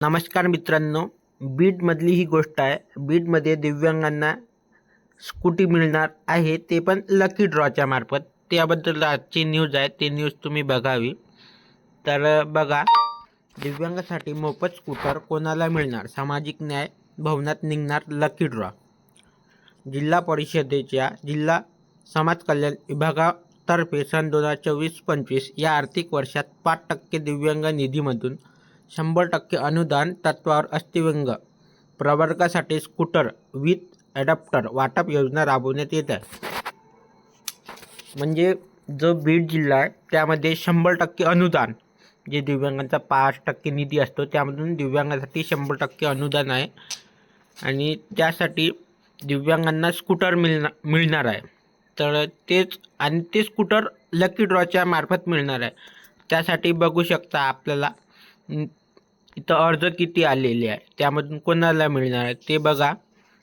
नमस्कार मित्रांनो बीडमधली ही गोष्ट आहे. बीडमध्ये दिव्यांगांना स्कूटी मिळणार आहे ते पण लकी ड्रॉच्या मार्फत. त्याबद्दल आजची न्यूज आहे ते न्यूज तुम्ही बघावी. तर बघा दिव्यांगासाठी मोफत स्कूटर कोणाला मिळणार? सामाजिक न्याय भवनात निघणार लकी ड्रॉ जिल्हा परिषदेच्या जिल्हा समाज कल्याण विभागातर्फे सन दोन हजार चोवीस पंचवीस या आर्थिक वर्षात पाच टक्के दिव्यांग निधीमधून शंभर टक्के अनुदान तत्वावर अस्थिव्यंग. प्रवर्गासाठी स्कूटर विथ ॲडॅप्टर वाटप योजना राबवण्यात येत आहे. म्हणजे जो बीड जिल्हा आहे त्यामध्ये शंभर टक्के अनुदान. जे दिव्यांगांचा पाच टक्के निधी असतो त्यामधून दिव्यांगासाठी शंभर टक्के अनुदान आहे. आणि त्यासाठी दिव्यांगांना स्कूटर मिळणार मिळणार आहे. तर तेच आणि ते स्कूटर लकी ड्रॉच्या मार्फत मिळणार आहे. त्यासाठी बघू शकता आपल्याला इथं अर्ज किती आलेले आहे त्यामधून कोणाला मिळणार आहे ते बघा.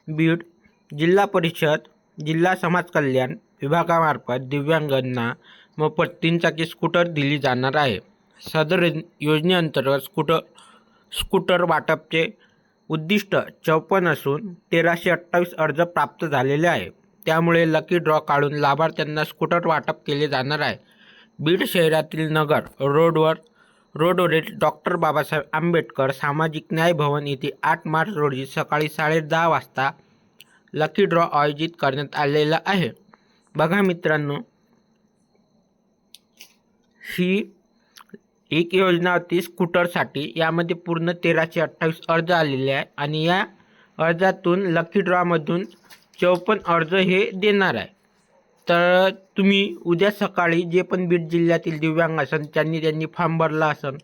बीड जिल्हा परिषद जिल्हा समाज कल्याण विभागामार्फत दिव्यांगांना मोफत तीन चाकी स्कूटर दिली जाणार आहे. सदर योजनेअंतर्गत स्कूटर स्कूटर वाटपचे उद्दिष्ट चौपन्न असून तेराशे अठ्ठावीस अर्ज प्राप्त झालेले आहे. त्यामुळे लकी ड्रॉ काढून लाभार्थ्यांना स्कूटर वाटप केले जाणार आहे. बीड शहरातील नगर रोडवर रोडवरील डॉक्टर बाबासाहेब आंबेडकर सामाजिक न्याय भवन येथे आठ मार्च रोजी सकाळी साडे दहा वाजता लकी ड्रॉ आयोजित करण्यात आलेला आहे. बघा मित्रांनो ही एक योजना होती स्कूटरसाठी. यामध्ये पूर्ण तेराशे अठ्ठावीस अर्ज आलेले आहे आणि या अर्जातून लकी ड्रॉमधून चौपन्न अर्ज हे देणार आहे. तर तुम्ही उद्या सकाळी जे पण बीड जिल्ह्यातील दिव्यांग असन त्यांनी त्यांनी फॉर्म भरला असन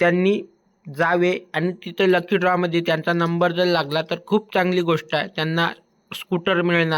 त्यांनी जावे आणि तिथे लकी ड्रॉमध्ये त्यांचा नंबर जर लागला तर खूप चांगली गोष्ट आहे. त्यांना स्कूटर मिळणार